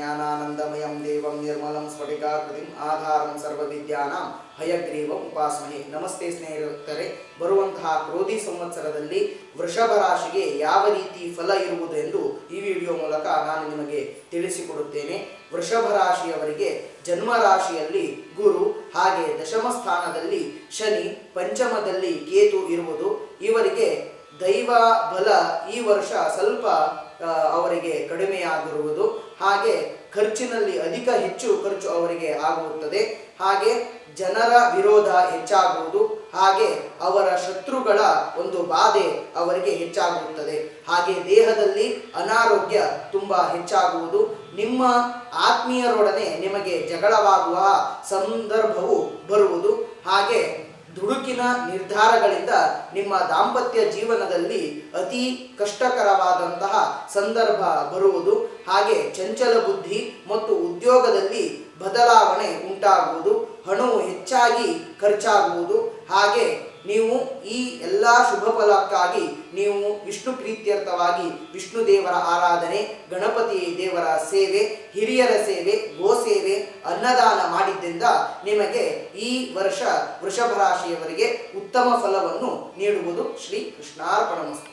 ಜ್ಞಾನಾನಂದಮಯಂ ದೇವಂ ನಿರ್ಮಲಂ ಸ್ಫಟಿಕಾಕೃತಿಂ ಆಧಾರಂ ಸರ್ವವಿದ್ಯಾನಾಂ ಹಯಗ್ರೀವಂ ಉಪಾಸಮಹೆ ನಮಸ್ತೆ ಸ್ನೇಹಿತರೆ ಬರುವಂತಹ ಕ್ರೋಧಿ ಸಂವತ್ಸರದಲ್ಲಿ ವೃಷಭ ರಾಶಿಗೆ ಯಾವ ರೀತಿ ಫಲ ಇರುವುದೆಂದು ಈ ವಿಡಿಯೋ ಮೂಲಕ ನಾನು ನಿಮಗೆ ತಿಳಿಸಿಕೊಡುತ್ತೇನೆ. ವೃಷಭ ರಾಶಿಯವರಿಗೆ ಜನ್ಮ ರಾಶಿಯಲ್ಲಿ ಗುರು, ಹಾಗೆ ದಶಮ ಸ್ಥಾನದಲ್ಲಿ ಶನಿ, ಪಂಚಮದಲ್ಲಿ ಕೇತು ಇರುವುದು. ಇವರಿಗೆ ಬಲ ಈ ವರ್ಷ ಸ್ವಲ್ಪ ಅವರಿಗೆ ಕಡಿಮೆಯಾಗಿರುವುದು. ಹಾಗೆ ಖರ್ಚಿನಲ್ಲಿ ಅಧಿಕ ಹೆಚ್ಚು ಖರ್ಚು ಅವರಿಗೆ ಆಗುತ್ತದೆ. ಹಾಗೆ ಜನರ ವಿರೋಧ ಹೆಚ್ಚಾಗುವುದು. ಹಾಗೆ ಅವರ ಶತ್ರುಗಳ ಒಂದು ಬಾಧೆ ಅವರಿಗೆ ಹೆಚ್ಚಾಗುತ್ತದೆ. ಹಾಗೆ ದೇಹದಲ್ಲಿ ಅನಾರೋಗ್ಯ ತುಂಬ ಹೆಚ್ಚಾಗುವುದು. ನಿಮ್ಮ ಆತ್ಮೀಯರೊಡನೆ ನಿಮಗೆ ಜಗಳವಾಗುವ ಸಂದರ್ಭವು ಬರುವುದು. ಹಾಗೆ ದುಡುಕಿನ ನಿರ್ಧಾರಗಳಿಂದ ನಿಮ್ಮ ದಾಂಪತ್ಯ ಜೀವನದಲ್ಲಿ ಅತಿ ಕಷ್ಟಕರವಾದಂತಹ ಸಂದರ್ಭ ಬರುವುದು, ಹಾಗೆ ಚಂಚಲ ಬುದ್ಧಿ ಮತ್ತು ಉದ್ಯೋಗದಲ್ಲಿ ಬದಲಾವಣೆ ಉಂಟಾಗುವುದು ಹಣವು ಹೆಚ್ಚಾಗಿ ಖರ್ಚಾಗುವುದು, ಹಾಗೆ ನೀವು ಈ ಎಲ್ಲ ಶುಭ ಫಲಕ್ಕಾಗಿ ನೀವು ವಿಷ್ಣು ಪ್ರೀತ್ಯರ್ಥವಾಗಿ ವಿಷ್ಣು ದೇವರ ಆರಾಧನೆ, ಗಣಪತಿ ದೇವರ ಸೇವೆ, ಹಿರಿಯರ ಸೇವೆ, ಗೋ ಸೇವೆ, ಅನ್ನದಾನ ಮಾಡಿದ್ದರಿಂದ ನಿಮಗೆ ಈ ವರ್ಷ ವೃಷಭ ರಾಶಿಯವರಿಗೆ ಉತ್ತಮ ಫಲವನ್ನು ನೀಡುವುದು ಶ್ರೀ ಕೃಷ್ಣಾರ್ಪಣಮಸ್ತು.